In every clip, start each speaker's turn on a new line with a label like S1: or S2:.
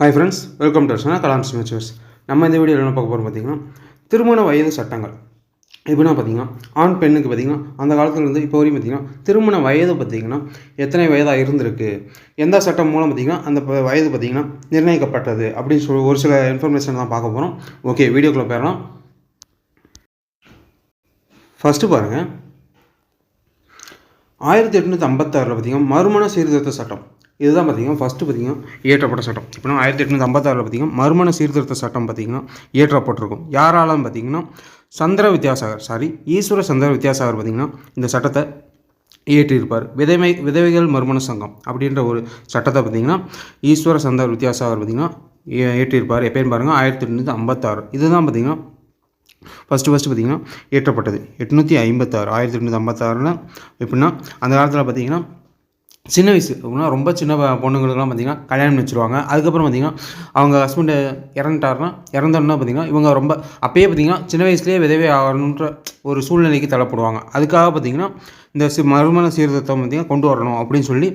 S1: Hi friends welcome to சொன்னால் கலாம் சிமேச்சர்ஸ் நம்ம இந்த வீடியோவில் என்ன பார்க்க போகிறோம் பார்த்தீங்கன்னா திருமண வயது சட்டங்கள். எப்படின்னா பார்த்தீங்கன்னா ஆண் பெண்ணுக்கு பார்த்தீங்கன்னா அந்த காலத்தில் இருந்து இப்போ வரையும் பார்த்தீங்கன்னா திருமண வயது பார்த்தீங்கன்னா எத்தனை வயதாக இருந்திருக்கு எந்த சட்டம் மூலம் பார்த்தீங்கன்னா அந்த ப- வயது பார்த்தீங்கன்னா நிர்ணயிக்கப்பட்டது அப்படின்னு சொல்லி ஒரு சில இன்ஃபர்மேஷன் தான் பார்க்க போகிறோம் ஓகே வீடியோக்குள்ளே போயிடலாம். ஃபஸ்ட்டு பாருங்கள் ஆயிரத்தி எட்நூற்றி ஐம்பத்தாறில் பார்த்தீங்கன்னா மறுமண சீர்திருத்த சட்டம். இதுதான் பார்த்தீங்கன்னா ஃபஸ்ட்டு பார்த்தீங்கன்னா இயற்றப்பட்ட சட்டம். இப்போ ஆயிரத்தி எட்நூற்றி ஐம்பத்தாறில் பார்த்தீங்கன்னா மறுமண சீர்திருத்த சட்டம் பார்த்தீங்கன்னா இயற்றப்பட்டிருக்கும். யாராலும் பார்த்தீங்கன்னா சந்திர வித்யாசாகர் சாரி ஈஸ்வர சந்திர வித்யாசாகர் பார்த்திங்கன்னா இந்த சட்டத்தை இயற்றியிருப்பார். விதவை விதவைகள் மறுமண சங்கம் அப்படின்ற ஒரு சட்டத்தை பார்த்தீங்கன்னா ஈஸ்வர சந்தர் வித்யாசாகர் பார்த்தீங்கன்னா இய- இயற்றியிருப்பார். பாருங்கள் ஆயிரத்தி எட்நூற்றி ஐம்பத்தாறு. இதுதான் பார்த்தீங்கன்னா ஃபஸ்ட்டு ஃபஸ்ட்டு பார்த்தீங்கன்னா ஏற்றப்பட்டது எட்நூற்றி ஐம்பத்தாறு ஆயிரத்தி எட்நூற்றி ஐம்பத்தாறில் எப்படின்னா அந்த காலத்தில் பார்த்தீங்கன்னா சின்ன வயசு. அப்படின்னா ரொம்ப சின்ன பொண்ணுங்களுக்குலாம் பார்த்தீங்கன்னா கல்யாணம் வச்சுருவாங்க. அதுக்கப்புறம் பார்த்திங்கன்னா அவங்க ஹஸ்பண்டு இறந்துட்டாருன்னா இறந்தோன்னா பார்த்தீங்கன்னா இவங்க ரொம்ப அப்போயே பார்த்தீங்கன்னா சின்ன வயசுலேயே விதவை ஆகணுன்ற ஒரு சூழ்நிலைக்கு தள்ளப்படுவாங்க. அதுக்காக பார்த்தீங்கன்னா இந்த சி மறுமண சீர்திருத்தம் பார்த்தீங்கன்னா கொண்டு வரணும் அப்படின்னு சொல்லி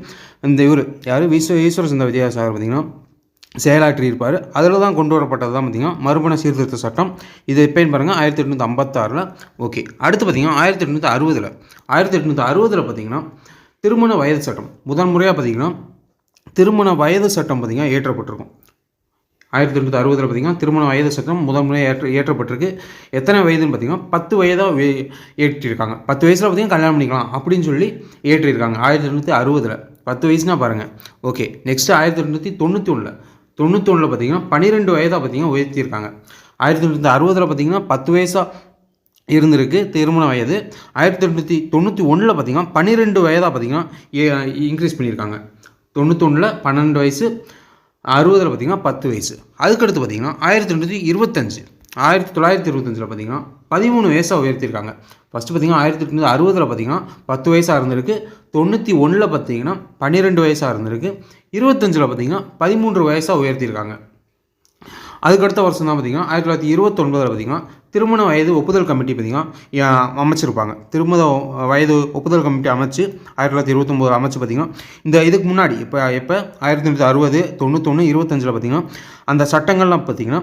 S1: இந்த இவர் யார்? ஈஸ்வர ஈஸ்வர சந்த வித்யாசாகர் பார்த்திங்கன்னா செயலாற்றி இருப்பார் அதில் தான் கொண்டு வரப்பட்டது தான் பார்த்தீங்கன்னா மறுமண சீர்திருத்த சட்டம். இது எப்போன்னு பாருங்கள் ஆயிரத்தி எட்நூற்றி ஐம்பத்தாறில். ஓகே. அடுத்து பார்த்தீங்கன்னா ஆயிரத்தி எட்நூற்றி அறுபதில். ஆயிரத்தி எட்நூற்றி அறுபதில் பார்த்திங்கன்னா திருமண வயது சட்டம். முதன் முறையாக பார்த்தீங்கன்னா திருமண வயது சட்டம் பார்த்திங்கன்னா ஏற்றப்பட்டிருக்கும். ஆயிரத்தி தொள்ளாயிரத்தி அறுபதில் பார்த்தீங்கன்னா திருமண வயது சட்டம் முதல் ஏற்ற ஏற்றப்பட்டிருக்கு. எத்தனை வயதுன்னு பார்த்தீங்கன்னா பத்து வயதாக வே ஏற்றிருக்காங்க. பத்து வயசில் பார்த்தீங்கன்னா கல்யாணம் பண்ணிக்கலாம் அப்படின்னு சொல்லி ஏற்றிருக்காங்க. ஆயிரத்தி தொள்ளாயிரத்தி அறுபதில். பத்து வயசுனா பாருங்கள் ஓகே நெக்ஸ்ட்டு ஆயிரத்தி தொள்ளாயிரத்தி தொண்ணூற்றி ஒன்றில் தொண்ணூற்றி ஒன்றில் பார்த்தீங்கன்னா பன்னிரெண்டு வயதாக பார்த்தீங்கன்னா உயர்த்தியிருக்காங்க. ஆயிரத்தி தொள்ளாயிரத்தி அறுபதில் பார்த்தீங்கன்னா பத்து வயசாக இருந்திருக்கு. திருமண வயது ஆயிரத்தி தொண்ணூற்றி தொண்ணூற்றி ஒன்றில் பார்த்தீங்கன்னா பன்னிரெண்டு வயதாக பார்த்தீங்கன்னா இன்க்ரீஸ் பண்ணியிருக்காங்க. தொண்ணூத்தொன்னில் பன்னெண்டு வயசு அறுபதில் பார்த்தீங்கன்னா பத்து வயசு. அதுக்கடுத்து பார்த்தீங்கன்னா ஆயிரத்தி தொண்ணூற்றி இருபத்தஞ்சு ஆயிரத்தி தொள்ளாயிரத்தி இருபத்தஞ்சில் பார்த்தீங்கன்னா பதிமூணு வயசாக உயர்த்தியிருக்காங்க. ஃபஸ்ட்டு பார்த்தீங்கன்னா ஆயிரத்தி எட்நூற்றி அறுபதில் பார்த்தீங்கன்னா பத்து வயசாக இருந்திருக்கு. தொண்ணூற்றி ஒன்றில் பார்த்தீங்கன்னா பன்னிரெண்டு வயசாக இருந்திருக்கு. இருபத்தஞ்சில் பார்த்தீங்கன்னா பதிமூன்று வயசாக உயர்த்தியிருக்காங்க. அதுக்கடுத்த வருஷம் தான் பார்த்தீங்கன்னா ஆயிரத்தி தொள்ளாயிரத்தி இருபத்தொன்பதில் பார்த்தீங்கன்னா திருமண வயது ஒப்புதல் கமிட்டி பார்த்தீங்கன்னா அமைச்சிருப்பாங்க. திருமண வயது ஒப்புதல் கமிட்டி அமைச்சு ஆயிரத்தி தொள்ளாயிரத்தி இருபத்தொம்போது அமைச்சு பார்த்தீங்கன்னா இந்த இதுக்கு முன்னாடி இப்போ எப்போ? ஆயிரத்தி தொள்ளாயிரத்தி அறுபது தொண்ணூத்தொன்று இருபத்தஞ்சில் பார்த்தீங்கன்னா அந்த சட்டங்கள்லாம் பார்த்தீங்கன்னா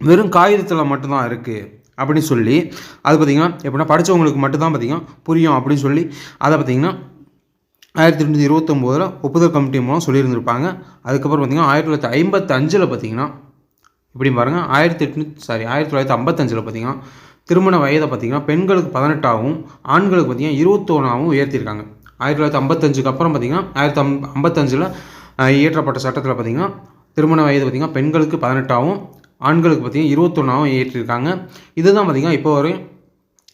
S1: வெறும் காகிதத்தில் மட்டும்தான் இருக்குது அப்படின்னு சொல்லி அது பார்த்தீங்கன்னா எப்படின்னா படித்தவங்களுக்கு மட்டும்தான் பார்த்தீங்கன்னா புரியும் அப்படின்னு சொல்லி அதை பார்த்தீங்கன்னா ஆயிரத்தி தொள்ளாயிரத்தி இருபத்தொம்போதில் ஒப்புதல் கமிட்டி மூலம் சொல்லியிருந்திருப்பாங்க. அதுக்கப்புறம் பார்த்தீங்கன்னா ஆயிரத்தி தொள்ளாயிரத்தி ஐம்பத்தஞ்சில் பார்த்தீங்கன்னா இப்படி பாருங்கள் ஆயிரத்தி எட்நூத்தி சாரி ஆயிரத்தி தொள்ளாயிரத்தி ஐம்பத்தஞ்சில் பார்த்தீங்கன்னா திருமண வயதை பார்த்தீங்கன்னா பெண்களுக்கு பதினெட்டாகவும் ஆண்களுக்கு பார்த்தீங்கன்னா இருபத்தொன்னாகவும் உயர்த்தியிருக்காங்க. ஆயிரத்தி தொள்ளாயிரத்தி ஐம்பத்தஞ்சுக்கு அப்புறம் பார்த்தீங்கன்னா ஆயிரத்தி ஐம் ஐம்பத்தஞ்சில் இயற்றப்பட்ட சட்டத்தில் பார்த்தீங்கன்னா திருமண வயது பார்த்தீங்கன்னா பெண்களுக்கு பதினெட்டாகவும் ஆண்களுக்கு பார்த்திங்கன்னா இருபத்தொன்னாகவும் ஏற்றிருக்காங்க இதுதான் பார்த்திங்கன்னா இப்போ வரையும்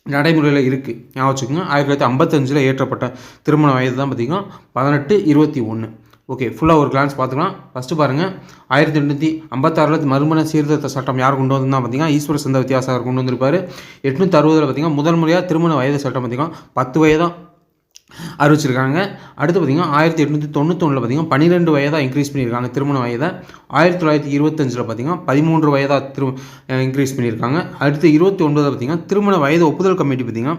S1: நடைமுறையில் இருக்குது ஞாபகம் வச்சுக்கோங்க ஆயிரத்தி தொள்ளாயிரத்தி ஐம்பத்தஞ்சில் ஏற்றப்பட்ட திருமண வயது தான் பார்த்தீங்கன்னா பதினெட்டு இருபத்தி ஒன்று ஓகே ஃபுல்லாக ஒரு கிளான்ஸ் பார்த்துக்கலாம். ஃபஸ்ட்டு பாருங்கள் ஆயிரத்தி எட்நூற்றி ஐம்பத்தாறில் மறுமண சீர்திருத்த சட்டம் யார் கொண்டு வந்தா பார்த்தீங்கன்னா ஈஸ்வர சந்த வித்தியாசாகர் கொண்டு வந்திருப்பார். எட்நூற்றி அறுபதில் பார்த்தீங்கன்னா முதல் முறையாக திருமண வயது சட்டம் பார்த்தீங்கன்னா பத்து வயதாக அறிவிச்சிருக்காங்க. அடுத்து பார்த்தீங்கன்னா ஆயிரத்தி எட்நூற்றி தொண்ணூத்தொன்னில் பார்த்தீங்கன்னா பன்னிரெண்டு வயதாக இன்க்ரீஸ் பண்ணியிருக்காங்க திருமண வயதை. ஆயிரத்தி தொள்ளாயிரத்தி இருபத்தஞ்சில் பார்த்தீங்கன்னா பதிமூன்று வயதாக திரு இன்க்ரீஸ் பண்ணியிருக்காங்க. அடுத்து இருபத்தி ஒன்பதில் பார்த்தீங்கன்னா திருமண வயது ஒப்புதல் கமிட்டி பார்த்தீங்கன்னா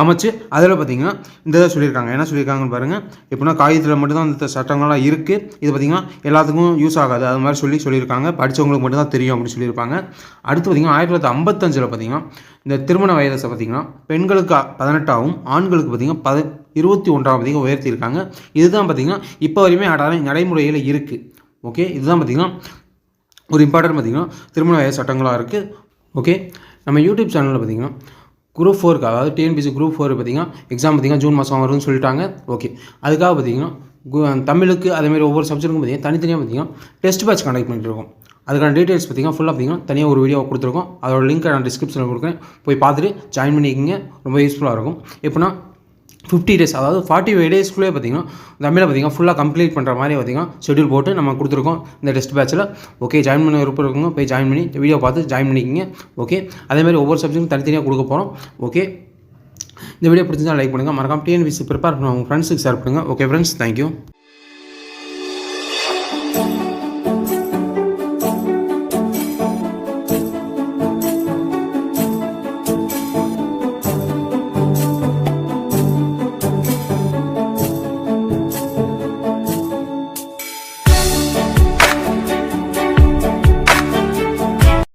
S1: அமைச்சு அதில் பார்த்தீங்கன்னா இந்த இதை சொல்லியிருக்காங்க. என்ன சொல்லியிருக்காங்கன்னு பாருங்கள் எப்படின்னா காகிதத்தில் மட்டும்தான் இந்த சட்டங்கள்லாம் இருக்குது இது பார்த்தீங்கன்னா எல்லாத்துக்கும் யூஸ் ஆகாது. அது மாதிரி சொல்லி சொல்லியிருக்காங்க. படித்தவங்களுக்கு மட்டும்தான் தெரியும் அப்படின்னு சொல்லியிருப்பாங்க. அடுத்து பார்த்தீங்கன்னா ஆயிரத்தி தொள்ளாயிரத்தி ஐம்பத்தஞ்சில் பார்த்தீங்கன்னா இந்த திருமண வயதை பார்த்திங்கன்னா பெண்களுக்கு பதினெட்டாகவும் ஆண்களுக்கு பார்த்தீங்கன்னா பத இருபத்தி ஒன்றாம் பார்த்தீங்கன்னா உயர்த்தியிருக்காங்க. இதுதான் பார்த்தீங்கன்னா இப்போ வரையுமே அடாத நடைமுறையில் இருக்குது ஓகே? இதுதான் பார்த்தீங்கன்னா ஒரு இம்பார்ட்டன்ட் பார்த்தீங்கன்னா திருமண வயது சட்டங்களாக இருக்குது ஓகே? நம்ம யூடியூப் சேனலில் பார்த்தீங்கன்னா குரூப் ஃபோருக்கு அதாவது டிஎன்பிசி குரூப் ஃபோர் பார்த்தீங்கன்னா எக்ஸாம் பார்த்தீங்கன்னா ஜூன் மாதம் வரும்னு சொல்லிட்டாங்க. ஓகே அதுக்காக பார்த்தீங்கன்னா கு- தமிழுக்கு அதேமாதிரி ஒவ்வொரு சப்ஜெக்ட்டுக்கும் பார்த்தீங்கன்னா தனித்தனியாக பார்த்தீங்கன்னா டெஸ்ட் பேட்ச் கண்டக்ட் பண்ணிட்டு இருக்கோம் அதுக்கான டீட்டெயில்ஸ் பார்த்தீங்கன்னா ஃபுல்லாக பார்த்தீங்கன்னா தனியாக ஒரு வீடியோ கொடுத்துருக்கோம். அதோட லிங்க் நான் டிஸ்கிரிப்ஷனில் கொடுக்குறேன். போய் பார்த்துட்டு ஜாயின் பண்ணிக்கிங்க. ரொம்ப யூஸ்ஃபுல்லாக இருக்கும். எப்படின்னா ஃபிஃப்டி டேஸ் அதாவது ஃபார்ட்டி ஃபைவ் டேஸ்க்குள்ளே பார்த்தீங்கன்னா தமிழில் பார்த்தீங்கன்னா ஃபுல்லாக கம்ப்ளீட் பண்ணுற மாதிரி பார்த்தீங்கன்னா ஷெட்யூல் போட்டு நம்ம கொடுத்துருக்கோம். இந்த டெஸ்ட் பேட்சில் ஓகே ஜாயின் பண்ண விருப்பம் இருக்குங்க போய் ஜாயின் பண்ணி வீடியோ பார்த்து ஜாயின் பண்ணிக்கிங்க. ஓகே அதேமாதிரி ஒவ்வொரு சப்ஜெக்ட்டும் தனித்தனியாக கொடுக்க போகிறோம் ஓகே இந்த வீடியோ பிடிச்சிருந்தா லைக் பண்ணுங்கள் மறக்காம டிஎன்பிசி ப்ரிப்பேர் பண்ண உங்கள் ஃப்ரெண்ட்ஸுக்கு ஷேர் பண்ணுங்கள் ஓகே ஃப்ரெண்ட்ஸ் தேங்க்யூ